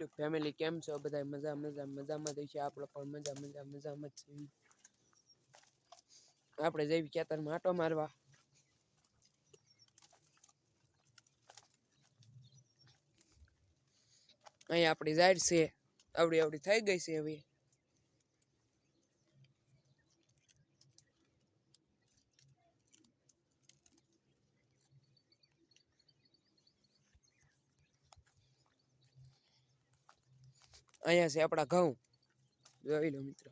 YouTube family કેમ છો? બધા મજા મજા, મજામાં થઈ છે. આપણે પણ મજા મજા, મજામાં છીએ આપણે જઈ ખેતરમાં આટો મારવા. અહીંયા આપણી જાહેર છે. આવડી આવડી થઈ ગઈ છે હવે. અહીંયા છે આપણા ઘઉં. જોઈ લો મિત્રો.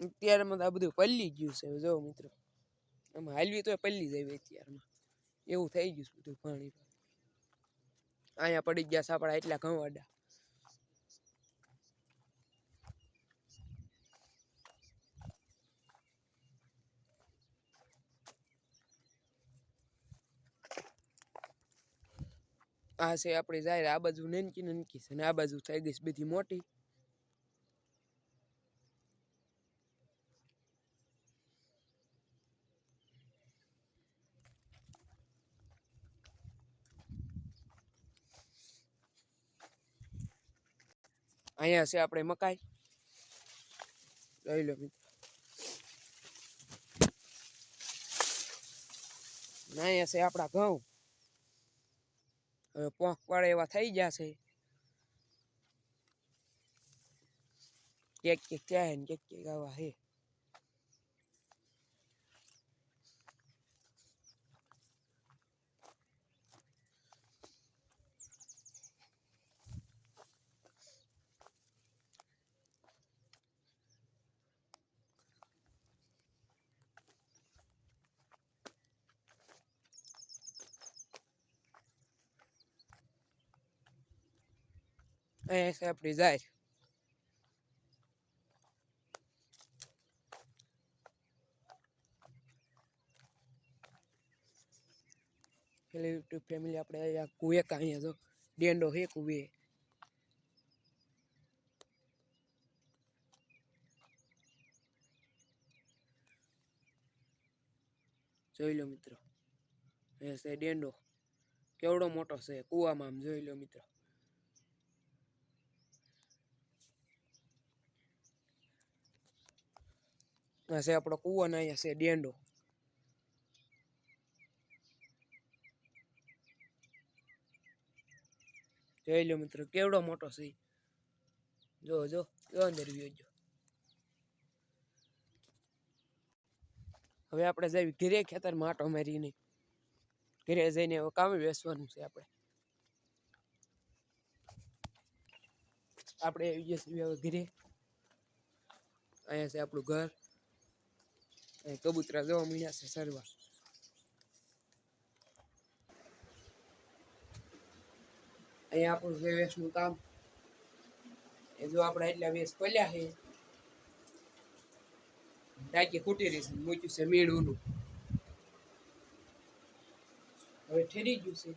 અત્યારમાં તો આ બધું પલ્લી ગયું છે જો મિત્રો. આમાં હાલવી તો પલ્લી જાય અત્યારમાં. એવું થઈ ગયું બધું પાણી અહીંયા પડી ગયા સાપડા એટલા ઘઉં આડા આ છે આપણી જાહેર, આ બાજુ નનકી નનકી છે ને આ બાજુ થઈ ગઈ બધી મોટી. અહીંયા છે આપણે મકાઈ. લઈ લો મિત્રો. અહીંયા છે આપણા ઘઉં. હવે પોંખ પડે એવા થઈ ગયા છે. કેક કેક ત્યાં કેક કેક આવા હે અહીંયા છે આપણી જાહેર એટલે યુટ્યુબ ફેમિલી આપણે અહીંયા કુએ કા અહીંયા જો ડેન્ડો હે કુએ જોઈ લો મિત્રો એ છે ડેન્ડો કેવડો મોટો છે કુવામાં આમ જોઈ લો મિત્રો આ છે આપણો કુવો ને અહીંયા છે ડેન્ડો જોઈ લો મિત્રો કેવડો મોટો છે. જો જો જો અંદર જો હવે આપણે જઈ ઘેરે ખેતર માટો મારીને ઘેરે જઈને હવે કામે બેસવાનું છે આપણે આપણે આવી જઈશું હવે ઘેરે અહીંયા છે આપણું ઘર કબૂતરા જોવા મળ્યા છે સરવા અહીંયા આપણું છે વેસનું કામ એ જો આપણે એટલા વેસ ખોલ્યા છે ટાંકી ખૂટી રહી છે મૂક્યું છે મીણુંનું હવે ઠેરી ગયું છે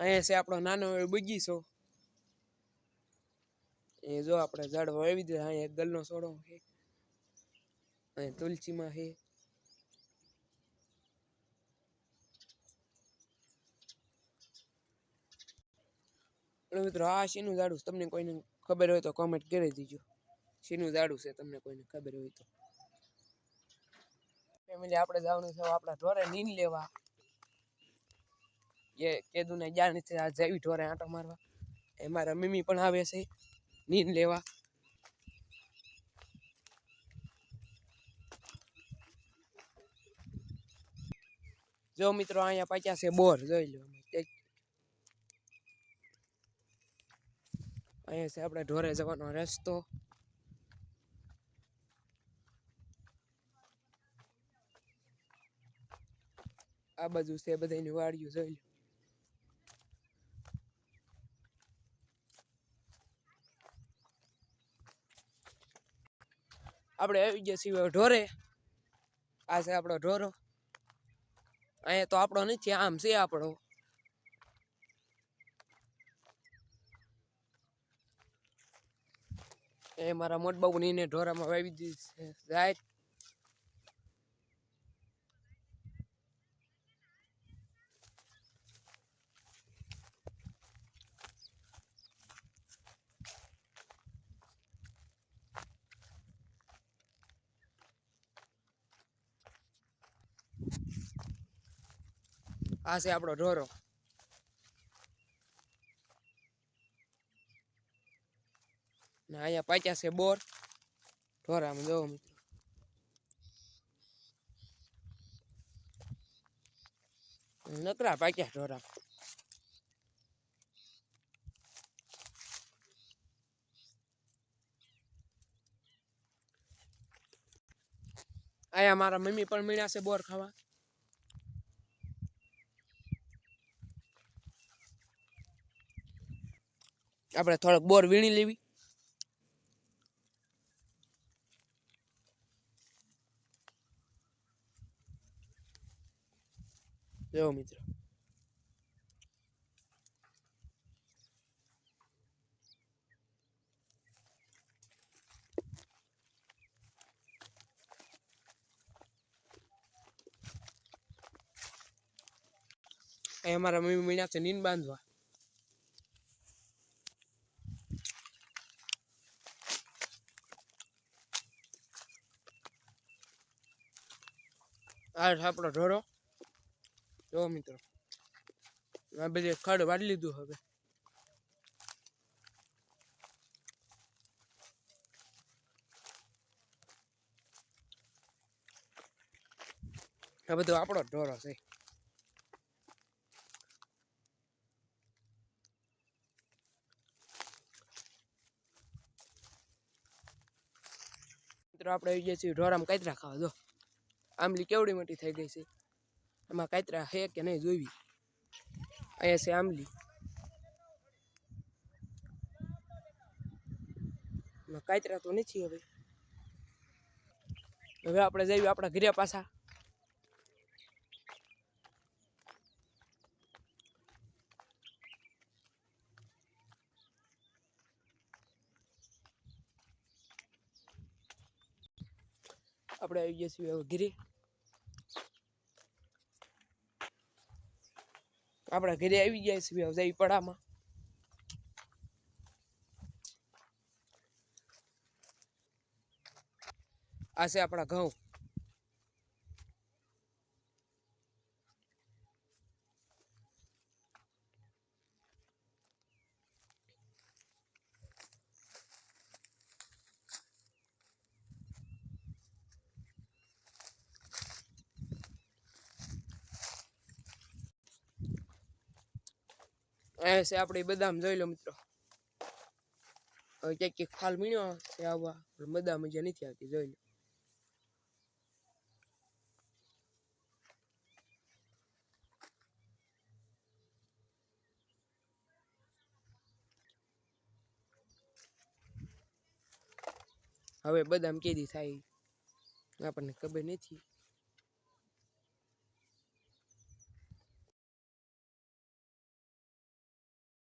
અહીંયા છે આપણો નાનો એવો બગીચો. એ જો આપણે ઝાડ વાવી દીધા, અહીંયા ગલનો સોડો છે. અહીં તુલસીમાં છે. મિત્રો, આ શીનું ઝાડું તમને કોઈને ખબર હોય તો કોમેન્ટ કરી દીજો. શીનું ઝાડું છે તમને કોઈને ખબર હોય તો? ફેમિલી આપણે જવાનું છે, આપણા ઢોરે નીન લેવા. એ કેદુને જ્યાં નથી, આ જેવી ઢોરે આંટો મારવા. એ મારા મમ્મી પણ આવે છે. નીન લેવા. જો મિત્રો, અહીંયા પાછા છે બોર, જોઈ લો. અહીંયા છે આપણે ઢોરે જવાનો રસ્તો. આ બાજુ છે બધાની વાડીઓ, જોઈ લો આપણે આવી ગયા છીએ ઢોરે. આ છે આપણો ઢોરો. અહીંયા તો આપણો નથી, આમ છે આપણો. એ મારા મોટબાબુની એને ઢોરામાં વાવી દીધી છે. જાય આ છે આપણો ઢોરો. ને અહીંયા પાચ્યા છે બોર. ઢોરામાં જોવો મિત્રો. નકરા પાક્યા ઢોરા અહીંયા મારા મમ્મી પણ મીણ્યા છે બોર ખાવા. આપણે થોડોક બોર વીણી લેવી. જો મિત્રો. અહીં અમારા મમ્મી મીણ્યા છે નીન બાંધવા આપણો ઢોરો. જો મિત્રો, આ બધી ખડ વાળી લીધું હવે. આ બધો આપણો ઢોરો છે. મિત્રો, આપણે આવી ગયા છીએ ઢોરામાં કાતરા ખાવા, જો. આંબલી કેવડી મોટી થઈ ગઈ છે. એમાં કાતરા હે કે નહીં જોઈવી અહીંયા છે આંબલી. એમાં કાતરા તો નથી હવે. હવે આપણે જઈએ આપણા ઘરે પાછા. આપણે આવી ગયા છીએ ઘરે આપણા ઘરે આવી ગયા છીએ હવે જઈ પડામાં આ છે આપણા ઘઉં અહીંયા છે આપણે બદામ જોઈ લો મિત્રો. હવે ક્યાંક ક્યાંક ફાલ મીણ્યો છે આવવા પણ બદામ મજા નથી આવતી, જોઈ લો. હવે બદામ કેદી થાય આપણને ખબર નથી.